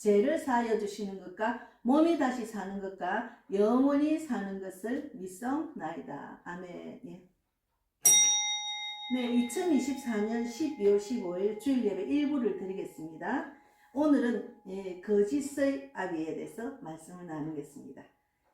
죄를 사하여 주시는 것과 몸이 다시 사는 것과 영원히 사는 것을 믿사옵나이다. 아멘. 예. 네, 2024년 12월 15일 주일 예배 일부를 드리겠습니다. 오늘은 예, 거짓의 아비에 대해서 말씀을 나누겠습니다.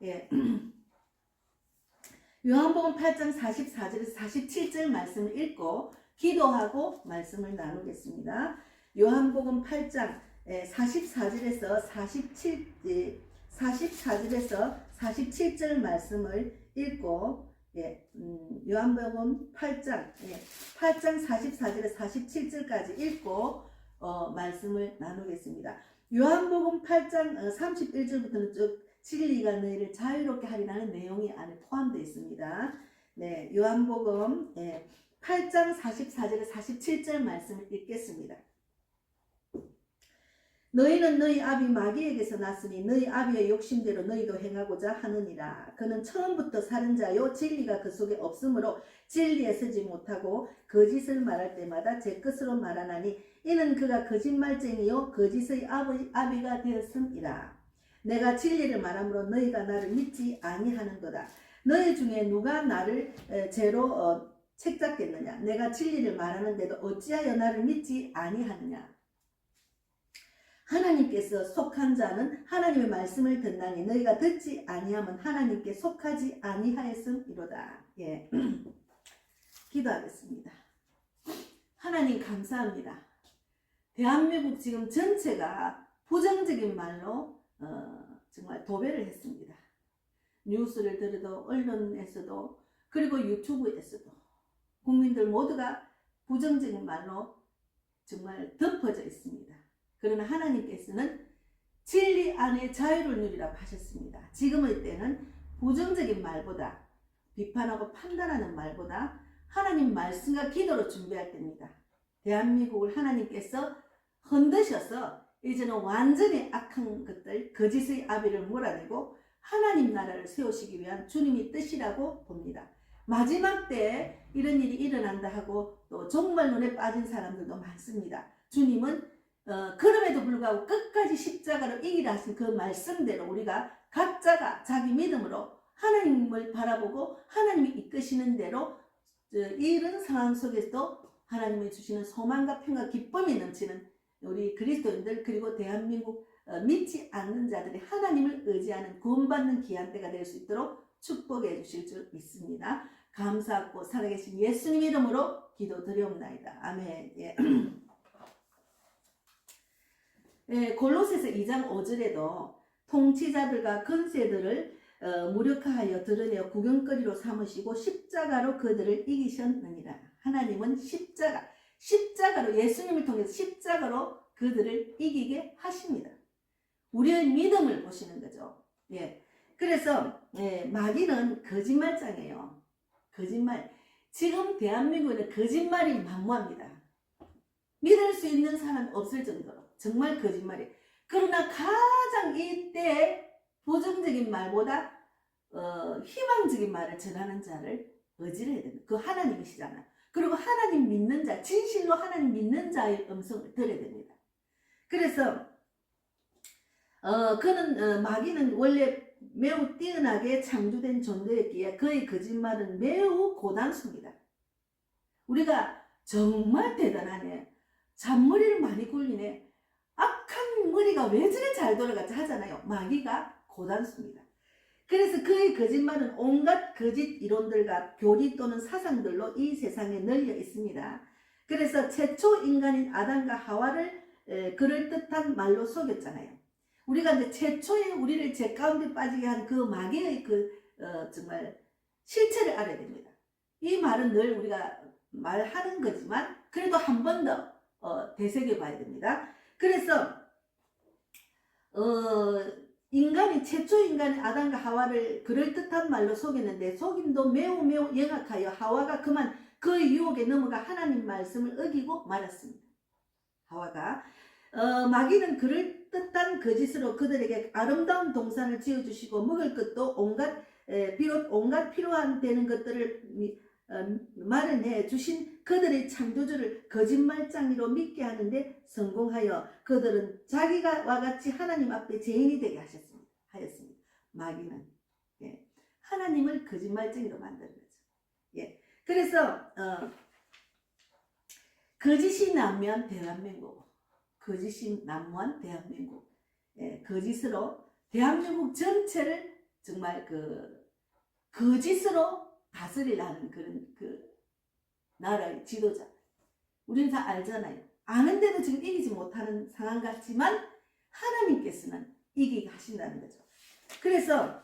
예. 요한복음 8장 44절에서 47절 말씀을 읽고 기도하고 말씀을 나누겠습니다. 요한복음 8장 44절에서 47, 44절에서 47절 말씀을 읽고 예, 음, 요한복음 8장 예, 8장 44절에서 47절까지 읽고 어, 말씀을 나누겠습니다. 요한복음 8장 어, 31절부터는 쭉 진리가 너희를 자유롭게 하리라는 내용이 안에 포함되어 있습니다. 네, 요한복음 예, 8장 44절에 47절 말씀을 읽겠습니다. 너희는 너희 아비 마귀에게서 났으니 너희 아비의 욕심대로 너희도 행하고자 하느니라. 그는 처음부터 살인자요 진리가 그 속에 없으므로 진리에 서지 못하고 거짓을 말할 때마다 제 것으로 말하나니 이는 그가 거짓말쟁이요 거짓의 아비, 아비가 되었음이라. 내가 진리를 말함으로 너희가 나를 믿지 아니하는도다. 너희 중에 누가 나를 에, 죄로 어, 책잡겠느냐? 내가 진리를 말하는데도 어찌하여 나를 믿지 아니하느냐? 하나님께서 속한 자는 하나님의 말씀을 듣나니 너희가 듣지 아니하면 하나님께 속하지 아니하였음이로다. 예. 기도하겠습니다. 하나님 감사합니다. 대한민국 지금 전체가 부정적인 말로 어, 정말 도배를 했습니다. 뉴스를 들어도 언론에서도 그리고 유튜브에서도 국민들 모두가 부정적인 말로 정말 덮어져 있습니다. 그러나 하나님께서는 진리 안에 자유를 누리라고 하셨습니다. 지금의 때는 부정적인 말보다 비판하고 판단하는 말보다 하나님 말씀과 기도로 준비할 때입니다. 대한민국을 하나님께서 흔드셔서 이제는 완전히 악한 것들, 거짓의 아비를 몰아내고 하나님 나라를 세우시기 위한 주님의 뜻이라고 봅니다. 마지막 때에 이런 일이 일어난다 하고 또 정말 눈에 빠진 사람들도 많습니다. 주님은 어, 그럼에도 불구하고 끝까지 십자가로 이기라 하신 그 말씀대로 우리가 각자가 자기 믿음으로 하나님을 바라보고 하나님이 이끄시는 대로 저, 이런 상황 속에서도 하나님이 주시는 소망과 평화 기쁨이 넘치는 우리 그리스도인들 그리고 대한민국 어, 믿지 않는 자들이 하나님을 의지하는 구원받는 귀한 때가 될 수 있도록 축복해 주실 줄 믿습니다. 감사하고 살아계신 예수님 이름으로 기도드리옵나이다. 아멘. 예. 예, 골로새서 2장 5절에도 통치자들과 건세들을 어, 무력화하여 드러내어 구경거리로 삼으시고 십자가로 그들을 이기셨느니라. 하나님은 십자가, 십자가로 예수님을 통해서 십자가로 그들을 이기게 하십니다. 우리의 믿음을 보시는 거죠. 예. 그래서 예, 마귀는 거짓말장이에요. 거짓말. 지금 대한민국에는 거짓말이 만무합니다. 믿을 수 있는 사람 없을 정도로 정말 거짓말이. 그러나 가장 이때 부정적인 말보다 어, 희망적인 말을 전하는 자를 의지해야 됩니다. 그 하나님이시잖아요. 그리고 하나님 믿는 자, 진실로 하나님 믿는 자의 음성을 들어야 됩니다. 그래서 어, 그는 어, 마귀는 원래 매우 뛰어나게 창조된 존재였기에 그의 거짓말은 매우 고단수입니다. 우리가 정말 대단하네. 잔머리를 많이 굴리네. 악한 머리가 왜 저래 잘 돌아가지 하잖아요. 마귀가 고단수입니다. 그래서 그의 거짓말은 온갖 거짓 이론들과 교리 또는 사상들로 이 세상에 널려 있습니다. 그래서 최초 인간인 아담과 하와를 에, 그럴듯한 말로 속였잖아요. 우리가 이제 최초에 우리를 죄 가운데 빠지게 한 그 마귀의 그 어, 정말 실체를 알아야 됩니다. 이 말은 늘 우리가 말하는 거지만 그래도 한 번더 어, 되새겨 봐야 됩니다. 그래서 어, 인간이 최초 인간의 아담과 하와를 그럴듯한 말로 속였는데 속임도 매우 매우 영악하여 하와가 그만 그 유혹에 넘어가 하나님 말씀을 어기고 말았습니다. 하와가 어, 마귀는 그럴듯한 거짓으로 그들에게 아름다운 동산을 지어주시고 먹을 것도 온갖 에, 비롯 온갖 필요한 되는 것들을 마련해 주신 그들의 창조주를 거짓말장이로 믿게 하는데 성공하여 그들은 자기가 와 같이 하나님 앞에 죄인이 되게 하셨습니다. 하였습니다. 마귀는 예, 하나님을 거짓말쟁이로 만드는 거죠. 예, 그래서 어, 거짓이 나면 대한민국, 거짓이 난무한 대한민국, 예, 거짓으로 대한민국 전체를 정말 그 거짓으로 다스리라는 그런 그 나라의 지도자. 우리는 다 알잖아요. 아는데도 지금 이기지 못하는 상황 같지만 하나님께서는 이기게 하신다는 거죠. 그래서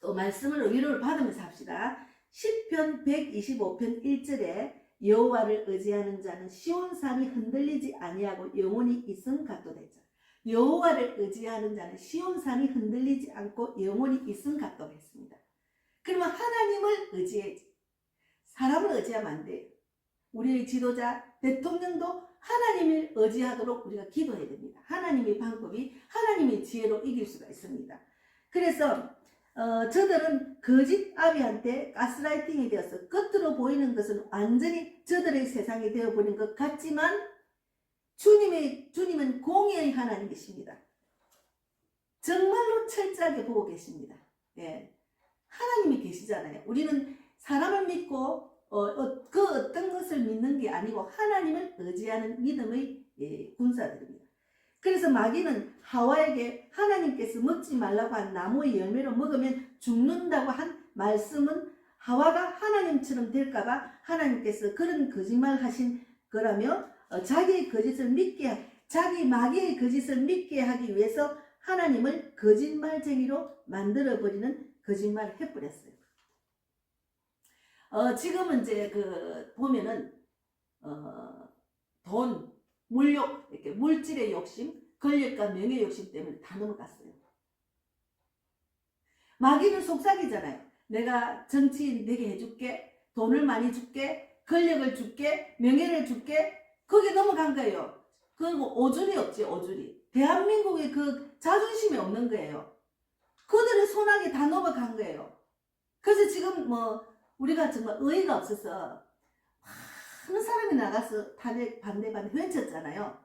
또 말씀을 위로를 받으면서 합시다. 10편 125편 1절에 여호와를 의지하는 자는 시온산이 흔들리지 아니하고 영원히 이승 같도되죠. 여호와를 의지하는 자는 시온산이 흔들리지 않고 영원히 이승 같도했습니다. 그러면 하나님을 의지해야지. 사람을 의지하면 안 돼요. 우리의 지도자, 대통령도 하나님을 의지하도록 우리가 기도해야 됩니다. 하나님의 방법이 하나님의 지혜로 이길 수가 있습니다. 그래서 어, 저들은 거짓 아비한테 가스라이팅이 되어서 겉으로 보이는 것은 완전히 저들의 세상이 되어버린 것 같지만 주님의, 주님은 공의의 하나님이십니다. 정말로 철저하게 보고 계십니다. 예. 하나님이 계시잖아요. 우리는 사람을 믿고 어, 어, 그 어떤 것을 믿는 게 아니고 하나님을 의지하는 믿음의 예, 군사들입니다. 그래서 마귀는 하와에게 하나님께서 먹지 말라고 한 나무의 열매로 먹으면 죽는다고 한 말씀은 하와가 하나님처럼 될까봐 하나님께서 그런 거짓말 하신 거라며 어, 자기의 거짓을 믿게 하- 자기 마귀의 거짓을 믿게 하기 위해서 하나님을 거짓말쟁이로 만들어버리는 거짓말을 해버렸어요. 어, 지금은 이제 그 보면은 어, 돈, 물욕, 이렇게 물질의 욕심, 권력과 명예 욕심 때문에 다 넘어갔어요. 마귀는 속삭이잖아요. 내가 정치인 되게 해줄게, 돈을 많이 줄게, 권력을 줄게, 명예를 줄게, 거기에 넘어간 거예요. 그리고 오줄이 없지, 오줄이. 대한민국의 그 자존심이 없는 거예요. 그들의 손아귀 다 넘어간 거예요. 그래서 지금 뭐 우리가 정말 의의가 없어서 많은 사람이 나가서 탄핵 반대 반대 외쳤잖아요.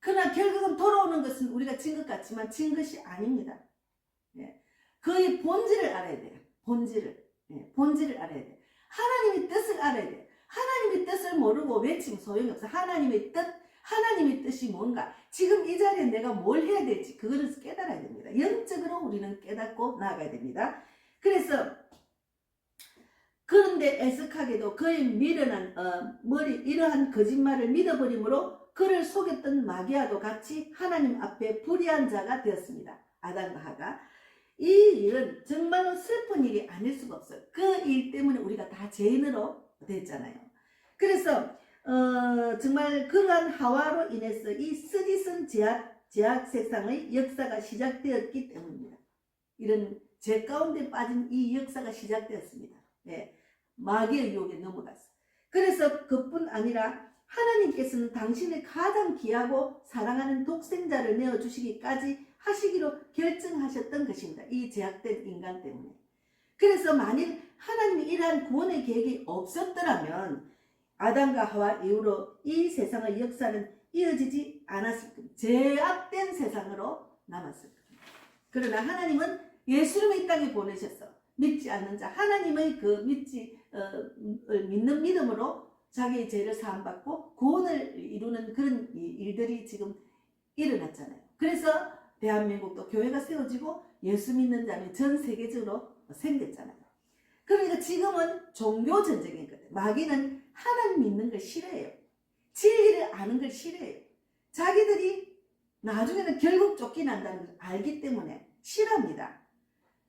그러나 결국은 돌아오는 것은 우리가 진 것 같지만 진 것이 아닙니다. 예. 그의 본질을 알아야 돼요. 본질을. 예. 본질을 알아야 돼요. 하나님의 뜻을 알아야 돼요. 하나님의 뜻을 모르고 외치면 소용이 없어. 하나님의 뜻, 하나님의 뜻이 뭔가. 지금 이 자리에 내가 뭘 해야 될지 그거를 깨달아야 됩니다. 영적으로 우리는 깨닫고 나아가야 됩니다. 그래서 그런데 애석하게도 그의 미련한 어, 머리 이러한 거짓말을 믿어버림으로 그를 속였던 마귀와도 같이 하나님 앞에 불의한 자가 되었습니다. 아담과 하가 이 일은 정말로 슬픈 일이 아닐 수가 없어요. 그 일 때문에 우리가 다 죄인으로 됐잖아요. 그래서 어, 정말 그러한 하와로 인해서 이 쓰디쓴 제약, 제약 세상의 역사가 시작되었기 때문입니다. 이런 죄 가운데 빠진 이 역사가 시작되었습니다. 예, 마귀의 유혹에 넘어갔어. 그래서 그뿐 아니라 하나님께서는 당신의 가장 귀하고 사랑하는 독생자를 내어주시기까지 하시기로 결정하셨던 것입니다. 이 제약된 인간 때문에. 그래서 만일 하나님이 이러한 구원의 계획이 없었더라면 아담과 하와 이후로 이 세상의 역사는 이어지지 않았을 겁니다. 제약된 세상으로 남았을 겁니다. 그러나 하나님은 예수님을 이 땅에 보내셔서 믿지 않는 자 하나님의 그 믿지 어, 을 믿는 믿음으로 자기의 죄를 사함받고 구원을 이루는 그런 이- 일들이 지금 일어났잖아요. 그래서 대한민국도 교회가 세워지고 예수 믿는 자는 전 세계적으로 생겼잖아요. 그러니까 지금은 종교 전쟁이거든. 마귀는 하나님 믿는 걸 싫어해요. 진리를 아는 걸 싫어해요. 자기들이 나중에는 결국 쫓겨난다는 걸 알기 때문에 싫어합니다.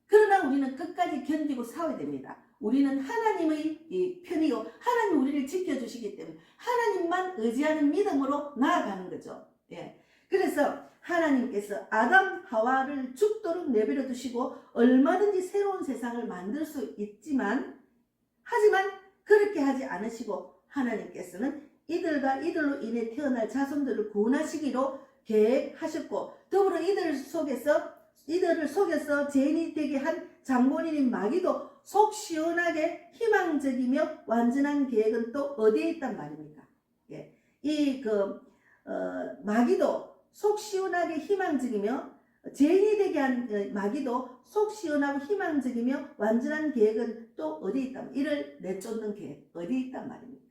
그러나 우리는 끝까지 견디고 싸워야 됩니다. 우리는 하나님의 이 편이요. 하나님 우리를 지켜주시기 때문에 하나님만 의지하는 믿음으로 나아가는 거죠. 예. 그래서 하나님께서 아담 하와를 죽도록 내버려 두시고 얼마든지 새로운 세상을 만들 수 있지만 하지만 그렇게 하지 않으시고 하나님께서는 이들과 이들로 인해 태어날 자손들을 구원하시기로 계획하셨고 더불어 이들 속에서 이들을 속여서 죄인이 되게 한 장본인인 마귀도 속 시원하게 희망적이며 완전한 계획은 또 어디에 있단 말입니까? 예. 이그 어, 마귀도 속 시원하게 희망적이며 죄인이 되게 한 어, 마귀도 속 시원하고 희망적이며 완전한 계획은 또 어디 있단 이를 내쫓는 계획 어디 있단 말입니까?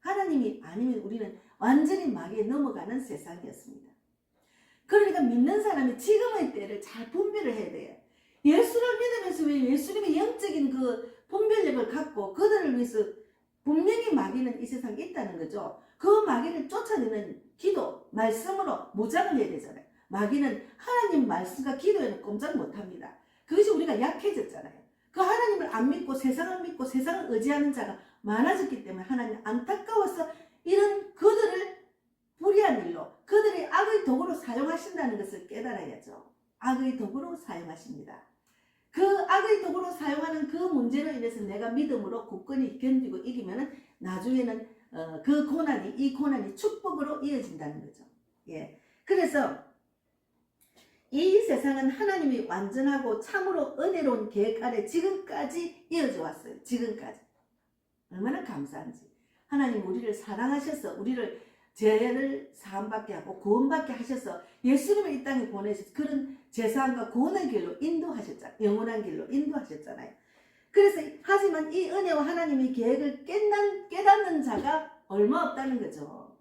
하나님이 아니면 우리는 완전히 마귀에 넘어가는 세상이었습니다. 그러니까 믿는 사람이 지금의 때를 잘 분별을 해야 돼요. 예수를 믿으면서 왜 예수님의 영적인 그 분별력을 갖고 그들을 위해서 분명히 마귀는 이 세상에 있다는 거죠. 그 마귀를 쫓아내는 기도, 말씀으로 무장을 해야 되잖아요. 마귀는 하나님 말씀과 기도에는 꼼짝 못합니다. 그것이 우리가 약해졌잖아요. 그 하나님을 안 믿고 세상을 믿고 세상을 의지하는 자가 많아졌기 때문에 하나님 안타까워서 이런 그들을 불의한 일로 그들이 악의 도구로 사용하신다는 것을 깨달아야죠. 악의 도구로 사용하십니다. 그 악의 도구로 사용하는 그 문제로 인해서 내가 믿음으로 굳건히 견디고 이기면은 나중에는 어, 그 고난이 이 고난이 축복으로 이어진다는 거죠. 예. 그래서 이 세상은 하나님이 완전하고 참으로 은혜로운 계획 아래 지금까지 이어져 왔어요. 지금까지. 얼마나 감사한지. 하나님 우리를 사랑하셔서 우리를 죄를 사함받게 하고 구원받게 하셔서 예수님을 이 땅에 보내셔서 그런 제사함과 구원의 길로 인도하셨잖아요. 영원한 길로 인도하셨잖아요. 그래서 하지만 이 은혜와 하나님의 계획을 깨닫는, 깨닫는 자가 얼마 없다는 거죠.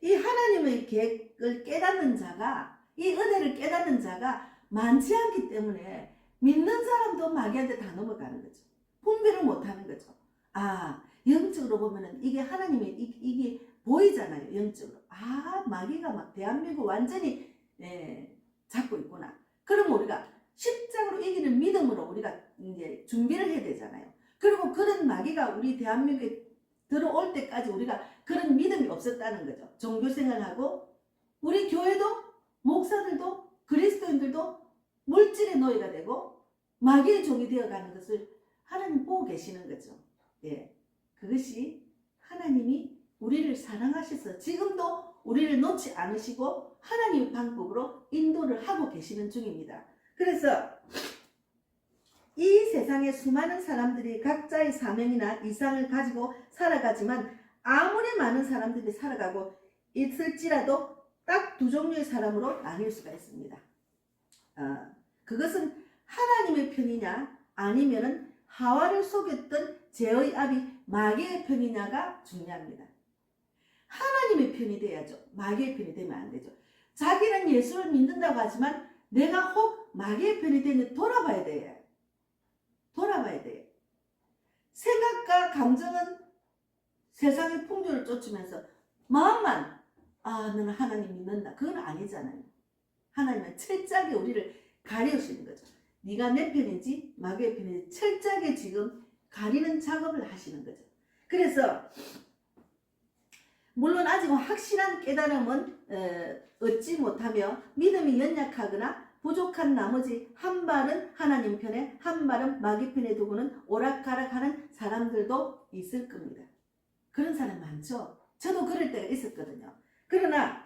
이 하나님의 계획을 깨닫는 자가 이 은혜를 깨닫는 자가 많지 않기 때문에 믿는 사람도 마귀한테 다 넘어가는 거죠. 분별을 못하는 거죠. 아 영적으로 보면은 이게 하나님의 이, 이게 보이잖아요. 영적으로. 아 마귀가 막 대한민국 완전히 예, 잡고 있구나. 그럼 우리가 십자가로 이기는 믿음으로 우리가 이제 준비를 해야 되잖아요. 그리고 그런 마귀가 우리 대한민국에 들어올 때까지 우리가 그런 믿음이 없었다는 거죠. 종교 생활하고 우리 교회도 목사들도 그리스도인들도 물질의 노예가 되고 마귀의 종이 되어가는 것을 하나님 보고 계시는 거죠. 예, 그것이 하나님이 우리를 사랑하셔서 지금도 우리를 놓지 않으시고 하나님의 방법으로 인도를 하고 계시는 중입니다. 그래서 이 세상에 수많은 사람들이 각자의 사명이나 이상을 가지고 살아가지만 아무리 많은 사람들이 살아가고 있을지라도 딱 두 종류의 사람으로 나뉠 수가 있습니다. 어, 그것은 하나님의 편이냐 아니면은 하와를 속였던 죄의 아비 마귀의 편이냐가 중요합니다. 하나님의 편이 돼야죠. 마귀의 편이 되면 안 되죠. 자기는 예수를 믿는다고 하지만 내가 혹 마귀의 편이 되면 돌아봐야 돼요. 돌아봐야 돼요. 생각과 감정은 세상의 풍조를 쫓으면서 마음만 아 너는 하나님 믿는다. 그건 아니잖아요. 하나님은 철저하게 우리를 가려주시는 거죠. 네가 내 편인지 마귀의 편인지 철저하게 지금 가리는 작업을 하시는 거죠. 그래서 물론 아직 확실한 깨달음은 어, 얻지 못하며 믿음이 연약하거나 부족한 나머지 한 발은 하나님 편에 한 발은 마귀 편에 두고는 오락가락하는 사람들도 있을 겁니다. 그런 사람 많죠. 저도 그럴 때가 있었거든요. 그러나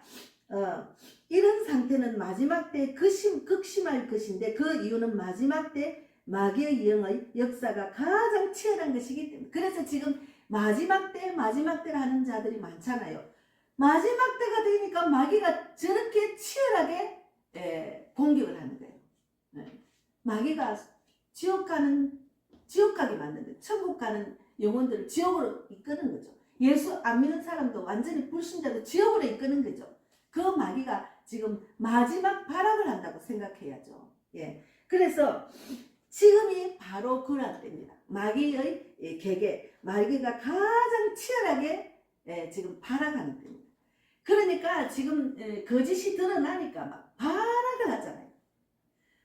어, 이런 상태는 마지막 때 극심, 극심할 것인데 그 이유는 마지막 때 마귀의 영의 역사가 가장 치열한 것이기 때문에 그래서 지금 마지막 때 마지막 때를 하는 자들이 많잖아요. 마지막 때가 되니까 마귀가 저렇게 치열하게 에, 공격을 하는 거예요. 네. 마귀가 지옥 가는 지옥 가게 만드는. 천국 가는 영혼들을 지옥으로 이끄는 거죠. 예수 안 믿는 사람도 완전히 불신자도 지옥으로 이끄는 거죠. 그 마귀가 지금 마지막 발악을 한다고 생각해야죠. 예. 그래서 지금이 바로 그럴 때입니다. 마귀의 예, 계계, 마귀가 가장 치열하게 예, 지금 발악하는 때입니다. 그러니까 지금 예, 거짓이 드러나니까 막 발악을 하잖아요.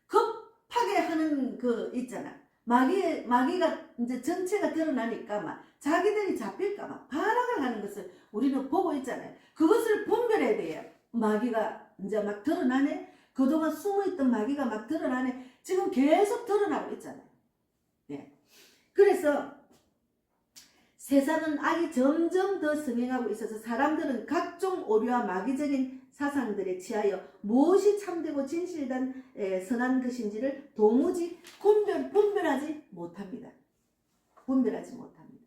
급하게 하는 그 있잖아. 마귀 마귀가 이제 전체가 드러나니까 막 자기들이 잡힐까 막 발악을 하는 것을 우리는 보고 있잖아요. 그것을 분별해야 돼요. 마귀가 이제 막 드러나네. 그동안 숨어있던 마귀가 막 드러나네. 지금 계속 드러나고 있잖아요. 예. 그래서 세상은 악이 점점 더 성행하고 있어서 사람들은 각종 오류와 마귀적인 사상들에 취하여 무엇이 참되고 진실된 에, 선한 것인지를 도무지 분별, 분별하지 못합니다. 분별하지 못합니다.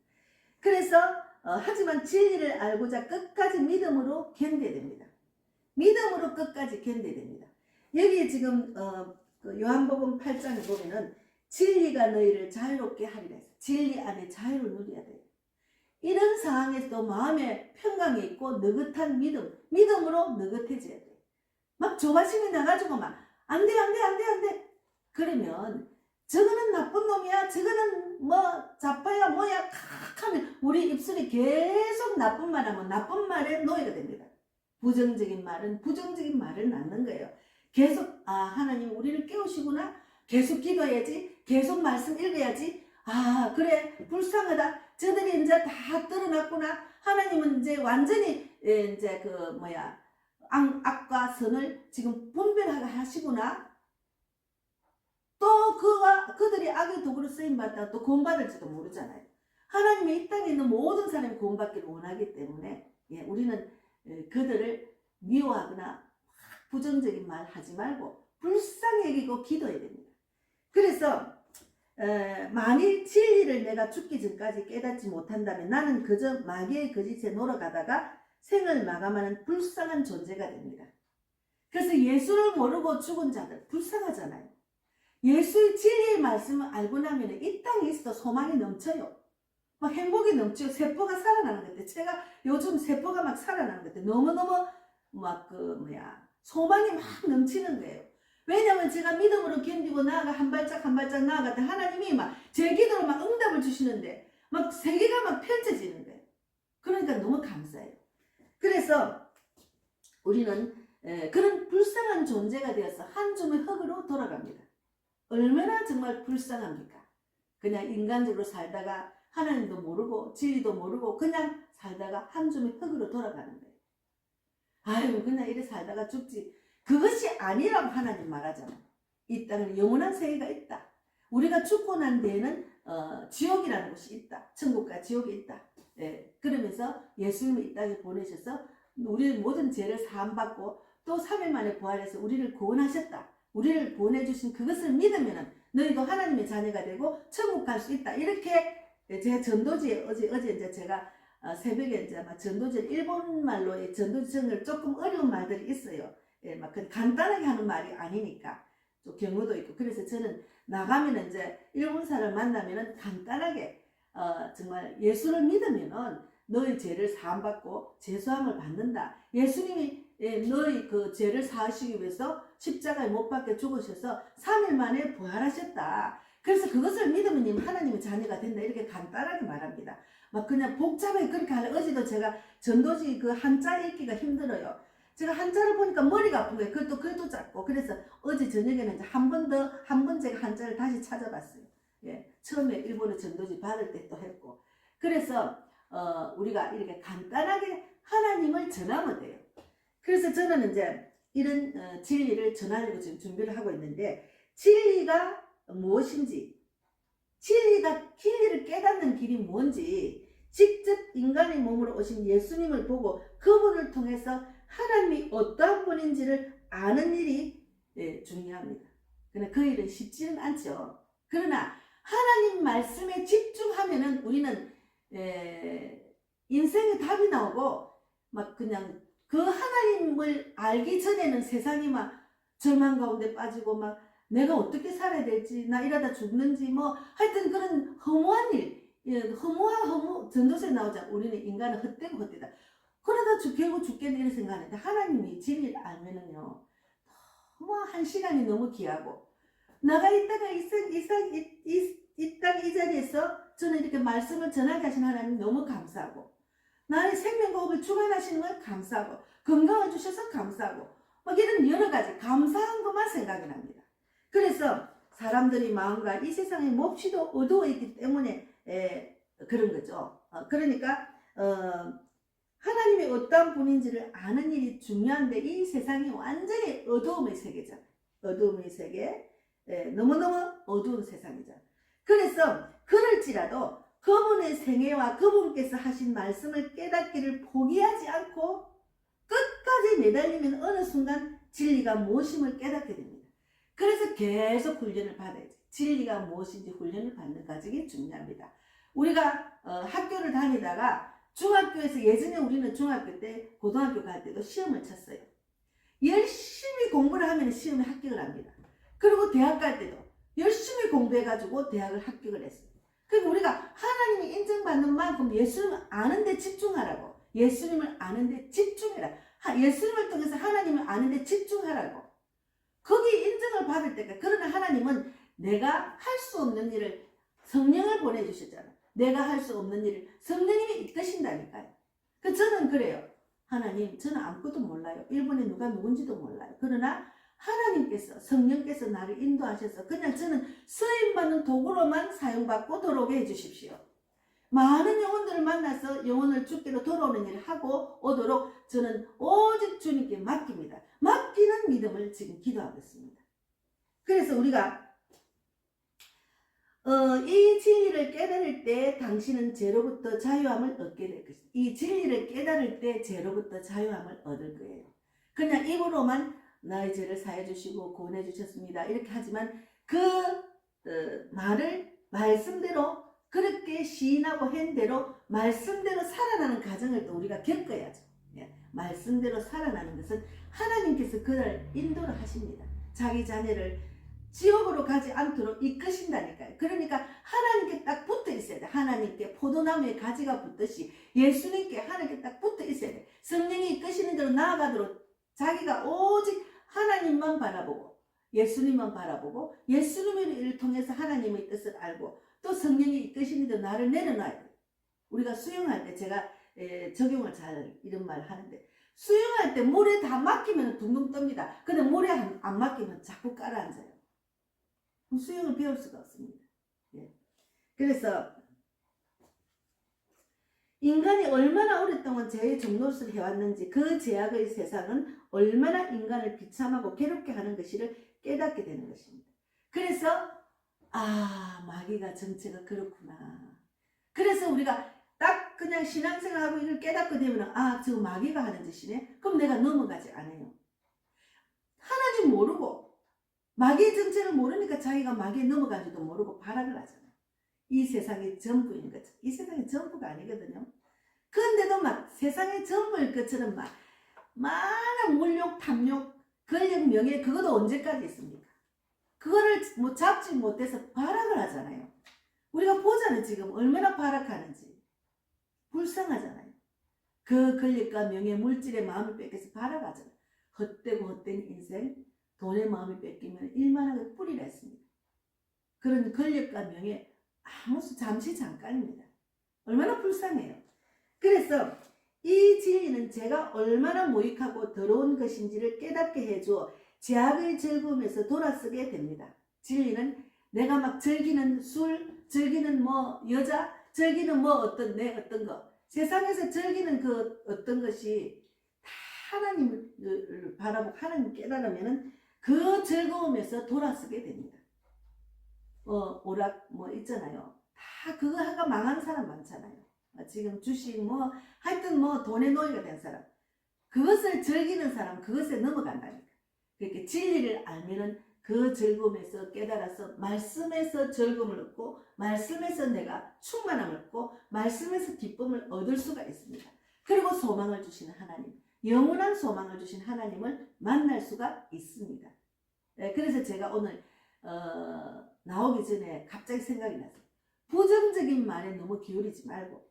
그래서 어, 하지만 진리를 알고자 끝까지 믿음으로 견뎌됩니다. 믿음으로 끝까지 견뎌됩니다. 여기 지금 어, 그 요한복음 8장에 보면은 진리가 너희를 자유롭게 하리라. 진리 안에 자유를 누려야 돼요. 이런 상황에서도 마음에 평강이 있고 느긋한 믿음, 믿음으로 느긋해져야 돼. 막 조바심이 나가지고 막, 안 돼, 안 돼, 안 돼, 안 돼. 그러면, 저거는 나쁜 놈이야, 저거는 뭐, 자빠야, 뭐야, 칵 하면, 우리 입술이 계속 나쁜 말 하면 나쁜 말에 노예가 됩니다. 부정적인 말은 부정적인 말을 낳는 거예요. 계속, 아, 하나님 우리를 깨우시구나. 계속 기도해야지. 계속 말씀 읽어야지. 아, 그래. 불쌍하다. 저들이 이제 다 드러났구나. 하나님은 이제 완전히 예, 이제 그 뭐야 악, 악과 선을 지금 분별하게 하시구나. 또 그가 그들이 악의 도구로 쓰임 받다 또 구원받을지도 모르잖아요. 하나님이 이 땅에 있는 모든 사람이 구원받기를 원하기 때문에 예, 우리는 예, 그들을 미워하거나 부정적인 말 하지 말고 불쌍히 여기고 기도해야 됩니다. 그래서 에, 만일 진리를 내가 죽기 전까지 깨닫지 못한다면 나는 그저 마귀의 거짓에 놀아가다가 생을 마감하는 불쌍한 존재가 됩니다. 그래서 예수를 모르고 죽은 자들 불쌍하잖아요. 예수의 진리의 말씀을 알고 나면 이 땅에 있어도 소망이 넘쳐요. 막 행복이 넘쳐요. 세포가 살아나는 것 같아. 제가 요즘 세포가 막 살아나는 것 같아. 너무너무 막 그 뭐야 소망이 막 넘치는 거예요. 왜냐면 제가 믿음으로 견디고 나아가 한 발짝 한 발짝 나아갔다 하나님이 막 제 기도로 막 응답을 주시는데 막 세계가 막 펼쳐지는 거예요. 그러니까 너무 감사해요. 그래서 우리는 에, 그런 불쌍한 존재가 되어서 한 줌의 흙으로 돌아갑니다. 얼마나 정말 불쌍합니까? 그냥 인간적으로 살다가 하나님도 모르고 진리도 모르고 그냥 살다가 한 줌의 흙으로 돌아가는 거예요. 아유 그냥 이래 살다가 죽지. 그것이 아니라고 하나님 말하잖아요. 이 땅에 영원한 세계가 있다. 우리가 죽고 난 뒤에는 어, 지옥이라는 곳이 있다. 천국과 지옥이 있다. 예, 그러면서 예수님을 이 땅에 보내셔서 우리의 모든 죄를 사함받고 또 3일 만에 부활해서 우리를 구원하셨다. 우리를 보내주신 그것을 믿으면 너희도 하나님의 자녀가 되고 천국 갈 수 있다. 이렇게 제 전도지에 어제 어제 이제 제가 어, 새벽에 이제 막 전도지 일본 말로 전도지를 조금 어려운 말들이 있어요. 예, 막 그냥 간단하게 하는 말이 아니니까 또 경우도 있고 그래서 저는 나가면 이제 일본 사람을 만나면은 간단하게 어, 정말 예수를 믿으면은 너희 죄를 사함받고 죄수함을 받는다. 예수님이 예, 너희 그 죄를 사하시기 위해서 십자가에 못 박혀 죽으셔서 3일 만에 부활하셨다. 그래서 그것을 믿으면 하나님의 자녀가 된다. 이렇게 간단하게 말합니다. 막 그냥 복잡하게 그렇게 하려 어제도 제가 전도지 그 한자 읽기가 힘들어요. 제가 한자를 보니까 머리가 아픈 거예요. 그것도 글도 작고. 그래서 어제 저녁에는 한 번 더, 한 번 제가 한자를 다시 찾아봤어요. 예. 처음에 일본어 전도지 받을 때 또 했고. 그래서, 어, 우리가 이렇게 간단하게 하나님을 전하면 돼요. 그래서 저는 이제 이런 어, 진리를 전하려고 지금 준비를 하고 있는데, 진리가 무엇인지, 진리가, 진리를 깨닫는 길이 뭔지, 직접 인간의 몸으로 오신 예수님을 보고 그분을 통해서 하나님이 어떠한 분인지를 아는 일이 예, 중요합니다. 그러나 그 일은 쉽지는 않죠. 그러나 하나님 말씀에 집중하면은 우리는 에, 인생의 답이 나오고 막 그냥 그 하나님을 알기 전에는 세상이 막 절망 가운데 빠지고 막 내가 어떻게 살아야 될지 나 이러다 죽는지 뭐 하여튼 그런 허무한 일 예, 허무한 허무 전도서에 나오자 우리는 인간은 헛되고 헛되다 그러다 죽겠고 죽겠네 이런 생각하는데 하나님이 진리를 알면은요 너무 한 시간이 너무 귀하고 나가 있다가 이상 이상 이땅 이 자리에서 저는 이렇게 말씀을 전하게 하신 하나님 너무 감사하고 나의 생명과 호흡을 주관하시는 걸 감사하고 건강을 주셔서 감사하고 막 이런 여러 가지 감사한 것만 생각이 납니다. 그래서 사람들이 마음과 이 세상의 몹시도 어두워 있기 때문에 에, 그런 거죠. 어, 그러니까 어, 하나님이 어떠한 분인지를 아는 일이 중요한데 이 세상이 완전히 어두움의 세계잖아. 어두움의 세계. 예, 너무너무 어두운 세상이죠. 그래서 그럴지라도 그분의 생애와 그분께서 하신 말씀을 깨닫기를 포기하지 않고 끝까지 매달리면 어느 순간 진리가 무엇임을 깨닫게 됩니다. 그래서 계속 훈련을 받아야지. 진리가 무엇인지 훈련을 받는 과정이 중요합니다. 우리가 어, 학교를 다니다가 중학교에서 예전에 우리는 중학교 때 고등학교 갈 때도 시험을 쳤어요. 열심히 공부를 하면 시험에 합격을 합니다. 그리고 대학 갈 때도 열심히 공부해가지고 대학을 합격을 했어요. 그러니까 우리가 하나님이 인정받는 만큼 예수님을 아는데 집중하라고. 예수님을 아는데 집중해라. 하- 예수님을 통해서 하나님을 아는데 집중하라고. 거기 인정을 받을 때까 그러나 하나님은 내가 할 수 없는 일을 성령을 보내주셨잖아. 내가 할 수 없는 일을 성령님이 이끄신다니까요. 그 저는 그래요. 하나님, 저는 아무것도 몰라요. 일본에 누가 누군지도 몰라요. 그러나 하나님께서 성령께서 나를 인도하셔서 그냥 저는 쓰임받는 도구로만 사용받고 돌아오게 해주십시오. 많은 영혼들을 만나서 영혼을 주께로 돌아오는 일을 하고 오도록 저는 오직 주님께 맡깁니다. 맡기는 믿음을 지금 기도하고 있습니다. 그래서 우리가 어, 이 진리를 깨달을 때 당신은 죄로부터 자유함을 얻게 될 것입니다. 이 진리를 깨달을 때 죄로부터 자유함을 얻을 거예요. 그냥 입으로만 나의 죄를 사해 주시고 구원해 주셨습니다. 이렇게 하지만 그 어, 말을 말씀대로 그렇게 시인하고 한 대로 말씀대로 살아나는 과정을 또 우리가 겪어야죠. 예, 말씀대로 살아나는 것은 하나님께서 그를 인도를 하십니다. 자기 자녀를 지옥으로 가지 않도록 이끄신다니까요. 그러니까 하나님께 딱 붙어 있어야 돼. 하나님께 포도나무에 가지가 붙듯이 예수님께 하나님께 딱 붙어 있어야 돼. 성령이 이끄시는 대로 나아가도록 자기가 오직 하나님만 바라보고 예수님만 바라보고 예수님의 일을 통해서 하나님의 뜻을 알고 또 성령이 이끄시는 대로 나를 내려놔야 돼. 우리가 수영할 때 제가 에, 적용을 잘 이런 말 하는데 수영할 때 물에 다 맡기면 둥둥 뜹니다. 근데 물에 안, 안 맡기면 자꾸 깔아앉아요. 수영을 배울 수가 없습니다. 예. 그래서 인간이 얼마나 오랫동안 죄의 종노릇을 해왔는지 그 죄악의 세상은 얼마나 인간을 비참하고 괴롭게 하는 것이를 깨닫게 되는 것입니다. 그래서 아 마귀가 정체가 그렇구나. 그래서 우리가 딱 그냥 신앙생활하고 이걸 깨닫게 되면 아저 마귀가 하는 짓이네. 그럼 내가 넘어가지 않아요. 하나님 모르고 마귀의 정체를 모르니까 자기가 마귀에 넘어간지도 모르고 발악을 하잖아요. 이 세상의 전부인 거죠. 이 세상의 전부가 아니거든요. 그런데도 막 세상의 전부일 것처럼 막 많은 물욕, 탐욕, 권력, 명예 그것도 언제까지 있습니까? 그거를 뭐 잡지 못해서 발악을 하잖아요. 우리가 보잖아요. 지금 얼마나 발악하는지. 불쌍하잖아요. 그 권력과 명예, 물질의 마음을 뺏겨서 발악하잖아요. 헛되고 헛된 인생, 돈의 마음이 뺏기면 일만하게 뿌리라 했습니다. 그런 권력과 명예 아무 수 잠시 잠깐입니다. 얼마나 불쌍해요. 그래서 이 진리는 제가 얼마나 무익하고 더러운 것인지를 깨닫게 해주어 제약의 즐거움에서 돌아서게 됩니다. 진리는 내가 막 즐기는 술, 즐기는 뭐 여자, 즐기는 뭐 어떤 내 어떤 거 세상에서 즐기는 그 어떤 것이 다 하나님을 바라보고 하나님 깨달으면은 그 즐거움에서 돌아서게 됩니다. 뭐 오락 뭐 있잖아요. 다 그거 하가 망한 사람 많잖아요. 어, 지금 주식 뭐 하여튼 뭐 돈의 노예가 된 사람 그것을 즐기는 사람 그것에 넘어간다니까. 그렇게 진리를 알면은 그 즐거움에서 깨달아서 말씀에서 즐거움을 얻고 말씀에서 내가 충만함을 얻고 말씀에서 기쁨을 얻을 수가 있습니다. 그리고 소망을 주시는 하나님, 영원한 소망을 주신 하나님을 만날 수가 있습니다. 네, 그래서 제가 오늘 어, 나오기 전에 갑자기 생각이 났어요. 부정적인 말에 너무 기울이지 말고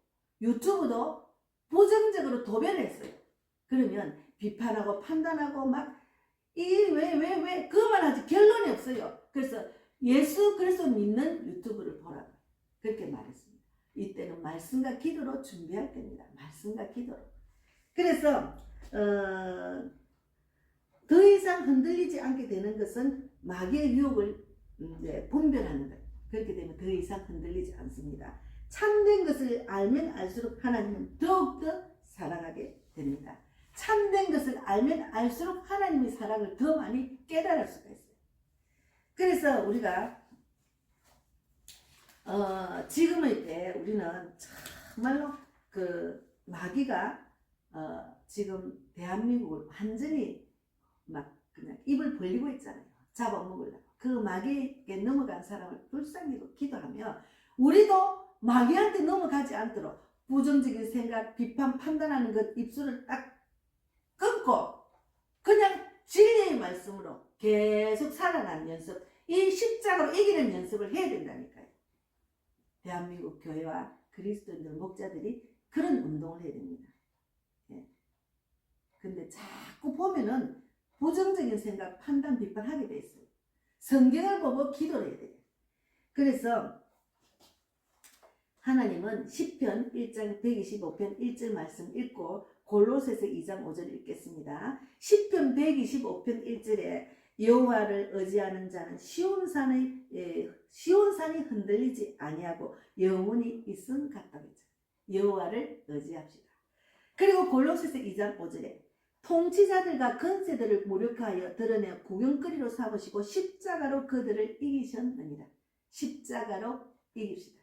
유튜브도 부정적으로 도배를 했어요. 그러면 비판하고 판단하고 막 이 왜 왜 왜 그만 하지 결론이 없어요. 그래서 예수 그리스도 믿는 유튜브를 보라고 그렇게 말했습니다. 이때는 말씀과 기도로 준비할 때입니다. 말씀과 기도로. 그래서 어, 흔들리지 않게 되는 것은 마귀의 유혹을 이제 분별하는 것. 그렇게 되면 더 이상 흔들리지 않습니다. 참된 것을 알면 알수록 하나님은 더욱더 사랑하게 됩니다. 참된 것을 알면 알수록 하나님의 사랑을 더 많이 깨달을 수가 있어요. 그래서 우리가 어, 지금의 때 우리는 정말로 그 마귀가 어, 지금 대한민국을 완전히 막 입을 벌리고 있잖아요. 잡아먹으려고. 그 마귀에게 넘어간 사람을 불쌍히 기도하며 우리도 마귀한테 넘어가지 않도록 부정적인 생각, 비판, 판단하는 것 입술을 딱 끊고 그냥 진리의 말씀으로 계속 살아가는 연습, 이 십자가로 이기는 연습을 해야 된다니까요. 대한민국 교회와 그리스도인들 목자들이 그런 운동을 해야 됩니다. 예. 근데 자꾸 보면은 부정적인 생각, 판단, 비판하게 돼 있어요. 성경을 보고 기도를 해야 돼요. 그래서 하나님은 10편 1장 125편 1절 말씀 읽고 골로새서 2장 5절 읽겠습니다. 10편 125편 1절에 여호와를 의지하는 자는 시온산의 예, 시온산이 흔들리지 아니하고 영원히 있음 같다고 했죠. 여호와를 의지합시다. 그리고 골로새서 2장 5절에 통치자들과 건세들을 무력하여 드러내 구경거리로 삼으시고 십자가로 그들을 이기셨느니라. 십자가로 이깁시다.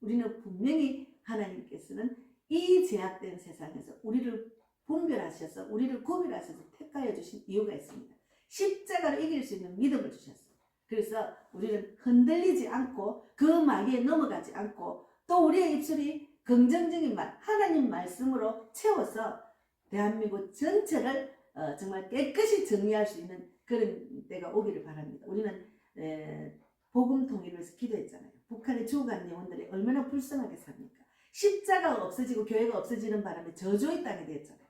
우리는 분명히 하나님께서는 이 제약된 세상에서 우리를 분별하셔서 우리를 구별하셔서 택하여 주신 이유가 있습니다. 십자가로 이길 수 있는 믿음을 주셨어요. 그래서 우리는 흔들리지 않고 그 마귀에 넘어가지 않고 또 우리의 입술이 긍정적인 말, 하나님 말씀으로 채워서 대한민국 전체를 어, 정말 깨끗이 정리할 수 있는 그런 때가 오기를 바랍니다. 우리는 에, 복음 통일을 위해서 기도했잖아요. 북한의 죽어간 영혼들이 얼마나 불쌍하게 삽니까? 십자가가 없어지고 교회가 없어지는 바람에 저주의 땅이 되었잖아요.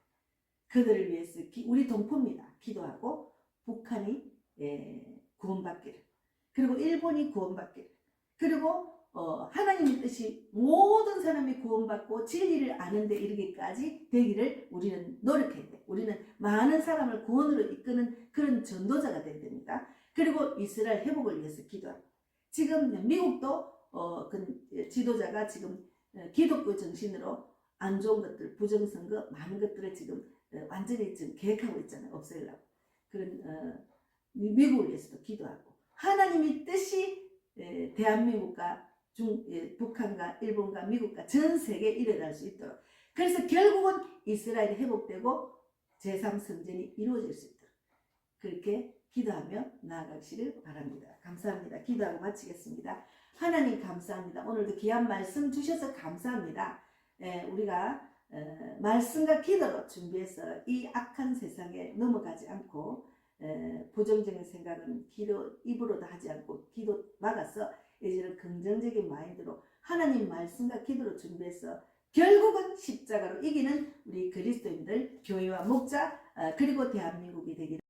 그들을 위해서 기- 우리 동포입니다. 기도하고 북한이 예, 구원받기를 그리고 일본이 구원받기를 그리고 어, 하나님의 뜻이 모든 사람이 구원받고 진리를 아는데 이르기까지 되기를 우리는 노력해야 돼. 우리는 많은 사람을 구원으로 이끄는 그런 전도자가 돼야 됩니다. 그리고 이스라엘 회복을 위해서 기도하고 지금 미국도 어, 그 지도자가 지금 어, 기독교 정신으로 안 좋은 것들, 부정선거 많은 것들을 지금 어, 완전히 지금 계획하고 있잖아요. 없애려고. 그런 어, 미국을 위해서도 기도하고 하나님의 뜻이 에, 대한민국과 중, 예, 북한과 일본과 미국과 전 세계에 일어날 수 있도록 그래서 결국은 이스라엘이 회복되고 제3성전이 이루어질 수 있도록 그렇게 기도하며 나아가시를 바랍니다. 감사합니다. 기도하고 마치겠습니다. 하나님 감사합니다. 오늘도 귀한 말씀 주셔서 감사합니다. 예, 우리가 어, 말씀과 기도로 준비해서 이 악한 세상에 넘어가지 않고 에, 부정적인 생각은 기도 입으로도 하지 않고 기도 막아서 이제는 긍정적인 마인드로 하나님 말씀과 기도로 준비해서 결국은 십자가로 이기는 우리 그리스도인들 교회와 목자 어, 그리고 대한민국이 되기를